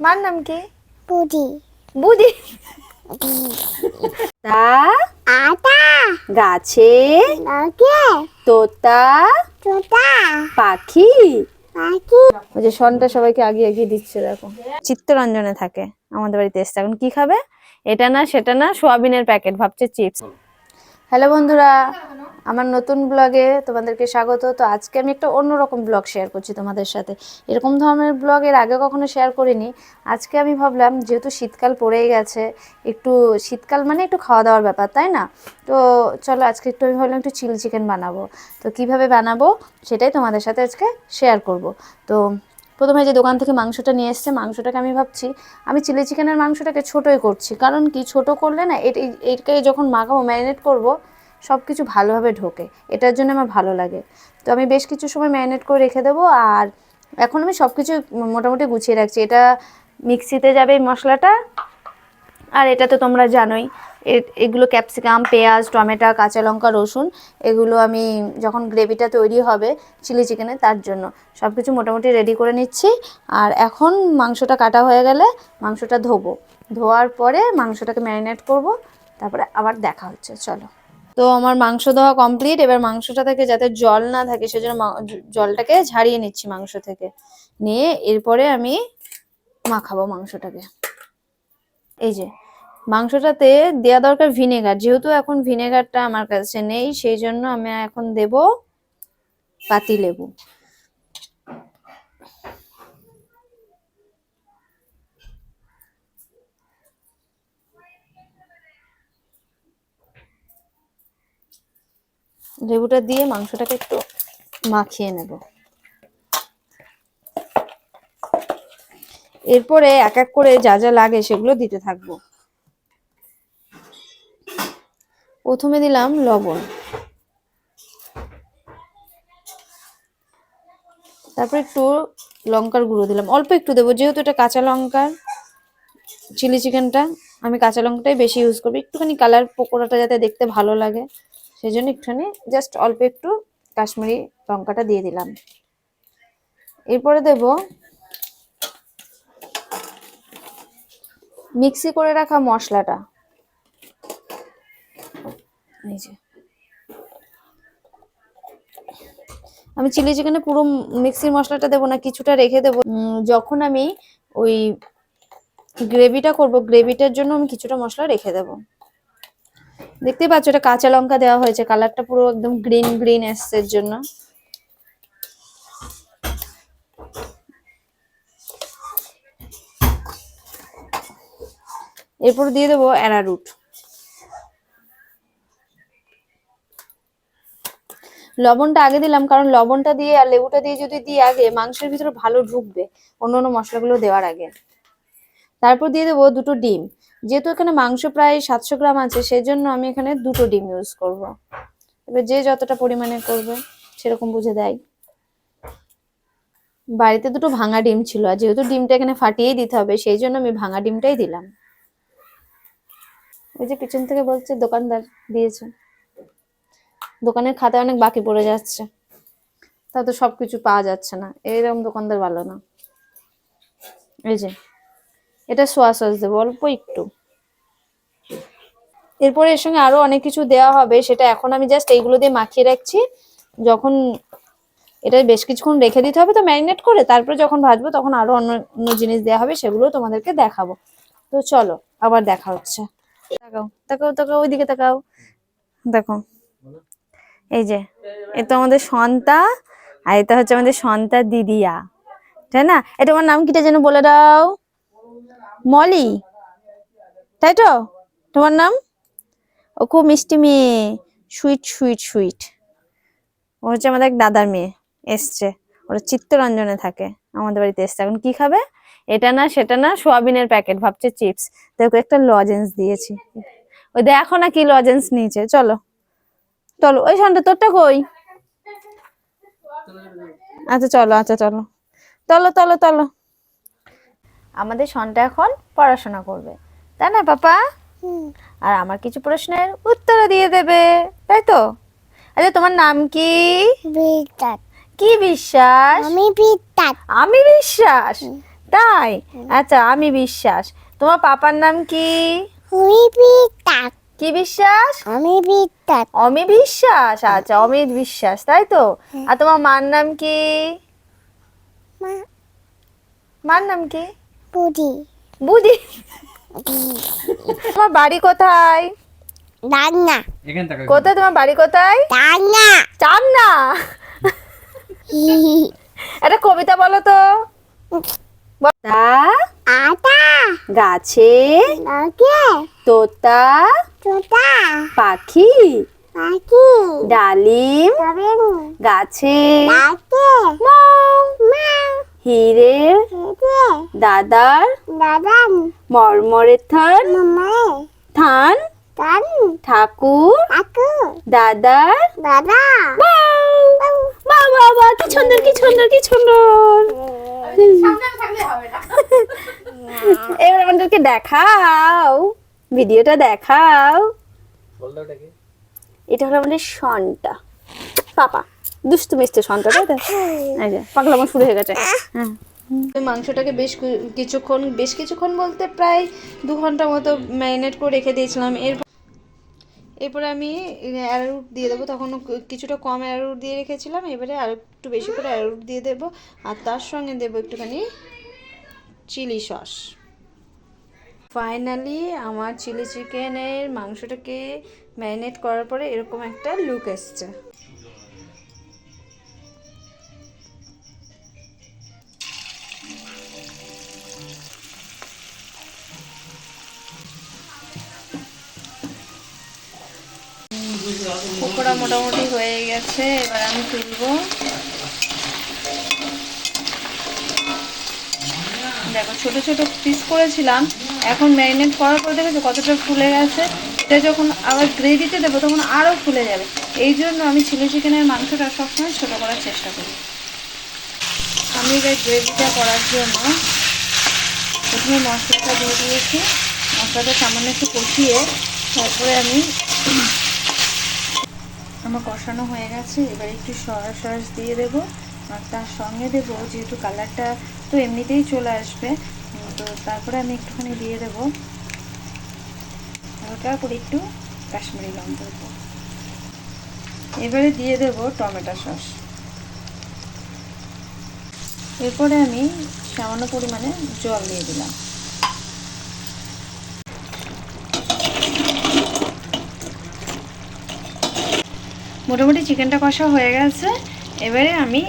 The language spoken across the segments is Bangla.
মার নাম কি? বুড়ি বুদি। তা? আটা। গাছে? লাগে তোতা? চোটা পাখি? পাখি। ওই যে শনটা সবাইকে আগে এগিয়ে দিচ্ছে দেখো। চিত্তরঞ্জনে থাকে। আমাদের বাড়িতে এসছে। এখন কি খাবে? এটা না সেটা না সোয়াবিনের প্যাকেট। ভাবছে চিপস। হ্যালো বন্ধুরা, আমার নতুন ব্লগে তোমাদেরকে স্বাগত। তো আজকে আমি একটা অন্যরকম ব্লগ শেয়ার করছি তোমাদের সাথে। এরকম ধরনের ব্লগ এর আগে কখনো শেয়ার করিনি। আজকে আমি ভাবলাম, যেহেতু শীতকাল পড়েই গেছে, একটু শীতকাল মানে একটু খাওয়া দাওয়ার ব্যাপার, তাই না? তো চলো আজকে একটু আমি ভাবলাম একটু চিলি চিকেন বানাবো। তো কীভাবে বানাবো, সেটাই তোমাদের সাথে আজকে শেয়ার করব। তো প্রথমে যে দোকান থেকে মাংসটা নিয়ে এসছে, মাংসটাকে আমি ভাবছি, আমি চিলি চিকেনের মাংসটাকে ছোটোই করছি। কারণ কি, ছোট করলে না এট- এই- এইটাকে যখন মাখাবো, ম্যারিনেট করব সব কিছু ভালোভাবে ঢোকে। এটার জন্য আমার ভালো লাগে। তো আমি বেশ কিছু সময় ম্যারিনেট করে রেখে দেবো, আর এখন আমি সব কিছু মোটামুটি গুছিয়ে রাখছি। এটা মিক্সিতে যাবে মশলাটা, আর এটা তো তোমরা জানোই। এগুলো ক্যাপসিকাম, পেঁয়াজ, টমেটো, কাঁচা লঙ্কা, রসুন, এগুলো আমি যখন গ্রেভিটা তৈরি হবে চিলি চিকেনে, তার জন্য সব কিছু মোটামুটি রেডি করে নিচ্ছি। আর এখন মাংসটা কাটা হয়ে গেলে মাংসটা ধোবো। ধোয়ার পরে মাংসটাকে ম্যারিনেট করব, তারপরে আবার দেখা হচ্ছে, চলো। তো আমার মাংস ধোয়া কমপ্লিট এবার মাংসটা থেকে যাতে জল না থাকে, সেজন্য জলটাকে ঝাড়িয়ে নিচ্ছি মাংস থেকে। নিয়ে এরপরে আমি মাখাবো মাংসটাকে। এই যে মাংসটাতে দেওয়া দরকার ভিনেগার। যেহেতু এখন ভিনেগারটা আমার কাছে নেই, সেই জন্য আমি এখন দেব পাতি লেবু। লেবুটা দিয়ে মাংসটাকে একটু মাখিয়ে নেব। এরপরে এক এক করে যা যা লাগে সেগুলো দিতে থাকব। প্রথমে দিলাম লবণ। তারপর একটু লঙ্কার গুঁড়ো দিলাম। অল্প একটু দেবো, যেহেতু এটা কাঁচা লঙ্কার চিলি চিকেনটা, আমি কাঁচা লঙ্কাটাই বেশি ইউজ করব। একটুখানি কালার পকোড়াটা যাতে দেখতে ভালো লাগে সেই জন্য একটুখানি জাস্ট অল্প একটু কাশ্মীরি লঙ্কাটা দিয়ে দিলাম। এরপরে দেব মিক্সি করে রাখা মশলাটা। এই যে। আমি চিলি চিকেনে পুরো মিক্সির মশলাটা দেবো না, কিছুটা রেখে দেবো। যখন আমি ওই গ্রেভিটা করব, গ্রেভিটার জন্য আমি কিছুটা মশলা রেখে দেবো। দেখতেই পাচ্ছ, এটা কাঁচা লঙ্কা দেওয়া হয়েছে, কালারটা পুরো একদম গ্রিন গ্রিন এসছে জন্য। এরপর দিয়ে দেবো অ্যারারুট। লবণটা আগে দিলাম, কারণ লবণটা দিয়ে আর লেবুটা দিয়ে যদি দিই আগে, মাংসের ভিতরে ভালো ঢুকবে অন্য অন্য মশলাগুলো দেওয়ার আগে। তারপর দিয়ে দেবো দুটো ডিম। যেহেতু এখানে মাংস প্রায় সাতশো গ্রাম আছে সেই জন্য আমি এখানে দুটো ডিম ইউজ করব। এবার যে যতটা পরিমাণে করবে, সেরকম বুঝে দেয়। বাড়িতে দুটো ভাঙা ডিম ছিল, আর যেহেতু ডিমটা এখানে ফাটিয়েই দিতে হবে সেই জন্য আমি ভাঙা ডিমটাই দিলাম। ওই যে পিছন থেকে বলছে দোকানদার দিয়েছে। দোকানের খাতায় অনেক বাকি পড়ে যাচ্ছে। তা তো সবকিছু পাওয়া যাচ্ছে না। এরকম দোকানদার ভালো না। এই যে, এটা সোয়া সস দেবো, অল্প একটু। এরপরে এর সঙ্গে আরও অনেক কিছু দেওয়া হবে, সেটা এখন আমি জাস্ট এইগুলো দিয়ে মাখিয়ে রাখছি। যখন এটা বেশ কিছুক্ষণ রেখে দিতে হবে তো ম্যারিনেট করে, তারপরে যখন ভাজবো তখন আরও অন্য অন্য জিনিস দেওয়া হবে সেগুলো তোমাদেরকে দেখাবো। তো চলো, আবার দেখা হচ্ছে। তাকাও তাকাও তাকাও, ওইদিকে তাকাও। দেখো এই যে, এ তো আমাদের সন্তা, আর এটা হচ্ছে আমাদের সন্তা দিদিয়া, তাই না? এটা আমার নাম কিটা যেন বলে দাও? মলি, তাই তো? তোমার নাম? ও খুব মিষ্টি মেয়ে, সুইট সুইট সুইট। ও হচ্ছে আমাদের এক দাদার মেয়ে, এসছে। ওরা চিত্তরঞ্জনে থাকে, আমাদের বাড়িতে এসছে। এখন কি খাবে? এটা না, সেটা না, সোয়াবিনের প্যাকেট, ভাবছে চিপস। দেখো একটা লজেন্স দিয়েছি। ওই দেখো না কি লজেন্স নিয়েছে, চলো। চলো ওই শানটা তোরটা কই? আচ্ছা চলো আচ্ছা চলো। চলো চলো চলো আমাদের সনটা এখন পড়াশোনা করবে। তাই না পাপা? আর আমার কিছু প্রশ্নের উত্তর দিয়ে দেবে তাই তো? আচ্ছা তোমার নাম কি? কি বিশ্বাস? আমি বিদ্যাত। আমি বিশ্বাস? তাই? আচ্ছা আমি বিশ্বাস। তোমার পাপার নাম কি? আমি বিদ্যাত। কি বিশ্বাস? আমি বিদ্যাত অমিত বিশ্বাস? আচ্ছা অমিত বিশ্বাস তাই তো? আর তোমার মার নাম কি? মার নাম কি? বুড়ি বুঝি তোমার বাড়ি কোথায়? থেকে কোথায় তোমার বাড়ি কোথায়? রান্না চান না একটা কবিতা বলো তো। আটা। গাছে লাগে তোতা। পাখি। পাখি। ডালিম। গাছে। হিরে। দাদার। দাদান মরমরের থান। থান। তান ঠাকুর। দাদার। দাদা। বা বাবা কি সুন্দর কি সুন্দর কি সুন্দর। এবার আমাদেরকে দেখাও। ভিডিওটা দেখাও। এটা হলো আমাদের সনটা। পাপা দুষ্টু মিষ্টি সনটা তাই তো? পাগলা আমার শুরু হয়ে গেছে। হ্যাঁ। মাংসটাকে বেশ কিছুক্ষণ বেশ কিছুক্ষণ বলতে প্রায় দু ঘণ্টা মতো ম্যারিনেট করে রেখে দিয়েছিলাম। এরপর এরপরে আমি অ্যারোরুট দিয়ে দেবো। তখন কিছুটা কম অ্যারোরুট দিয়ে রেখেছিলাম। এবারে আর একটু বেশি করে অ্যারোরুট দিয়ে দেবো। আর তার সঙ্গে দেবো একটুখানি চিলি সস। ফাইনালি আমার চিলি চিকেনের মাংসটাকে ম্যারিনেট করার পরে এরকম একটা লুক এসছে। পকোড়া মোটামুটি হয়ে গেছে, এবার আমি তুলবো। দেখো, ছোট ছোট পিস করেছিলাম। এখন ম্যারিনেট করার পর দেখেছ কতটা ফুলে গেছে? এটা যখন আবার গ্রেভিতে দেবো, তখন আরও ফুলে যাবে। এই জন্য আমি চিলি চিকেনের মাংসটা সবসময় ছোট করার চেষ্টা করি। আমি এবার গ্রেভিটা করার জন্য প্রথমে মশলাটা দিয়ে দিয়েছি। মশলাটা সামান্য একটু কষিয়ে তারপরে আমি আমার কষানো হয়ে গেছে। এবার একটু সয়া সস দিয়ে দেবো। আর তার সঙ্গে দেবো যেহেতু কালারটা তো এমনিতেই চলে আসবে। তো তারপরে আমি একটুখানি দিয়ে দেবো। হালকা করে একটু কাশ্মীরি লঙ্কা দেবো। এবারে দিয়ে দেবো টমেটো সস। এরপরে আমি সামান্য পরিমাণে জল দিয়ে দিলাম। মোটামুটি চিকেনটা কষা হয়ে গেছে। এবারে আমি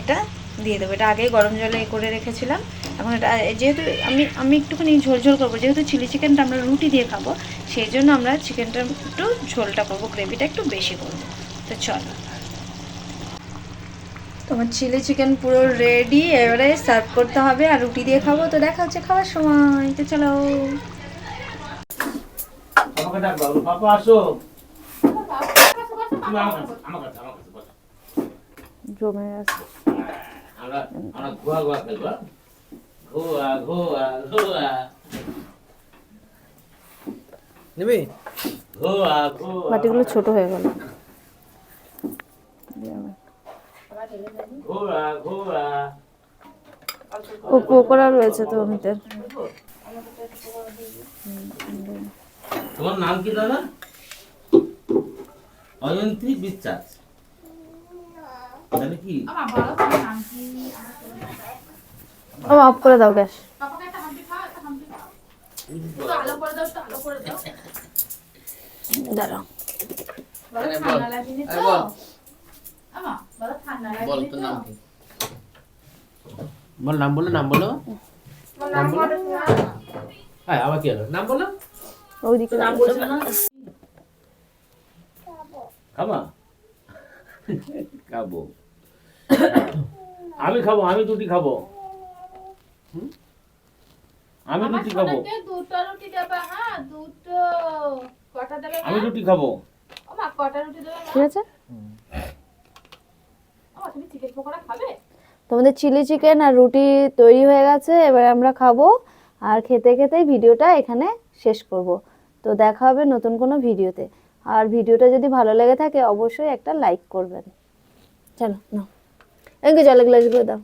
এটা দিয়ে দেবো। এটা আগেই গরম জলে এ করে রেখেছিলাম। এখন এটা যেহেতু আমি আমি একটুখানি ঝোল ঝোল করব যেহেতু চিলি চিকেনটা আমরা রুটি দিয়ে খাব সেই জন্য আমরা চিকেনটা একটু ঝোলটা করব গ্রেভিটা একটু বেশি করব। তো চলো। তোমার চিলি চিকেন পুরো রেডি এবারে সার্ভ করতে হবে আর রুটি দিয়ে খাব। তো দেখা হচ্ছে খাওয়ার সময়। তো চলো। জমে গেছে বাটিগুলো ছোট হয়ে গেল। ও পকোড়া রয়েছে তো অমিতের তোমার নাম কি দাদা? অয়ন্তী বিশ্বাস অফ করে দাও গ্যাস। দাঁড়াও। বল নাম বল নাম বলো নাম বলো। হ্যাঁ আবার কি হলো? নাম বলো। ওইদিকে খাব। আমি খাব আমি দুটি খাব। আমি দুটি খাব। দুটো রুটি দেবে হ্যাঁ দুটো। কটা দেবে আমি দুটি খাব। ও মা কটা রুটি দেবে ঠিক আছে। ও তুমি চিকেন পকোড়া খাবে? তোমাদের চিলি চিকেন আর রুটি তৈরি হয়ে গেছে এবার আমরা খাব। আর খেতে খেতেই ভিডিওটা এখানে শেষ করব। তো দেখা হবে নতুন কোনো ভিডিওতে। আর ভিডিওটা যদি ভালো লেগে থাকে অবশ্যই একটা লাইক করবেন। চলো না এমনি জলের গ্লাসগুলো দাও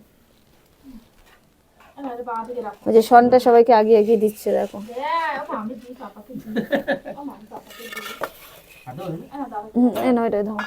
ওই যে শনটা সবাইকে আগে এগিয়ে দিচ্ছে দেখো হ্যাঁ আমি দিই পাপাকে দিই ও পাপাকে দিই খাটো আরে দাদা হুম, এ নয় রে ধর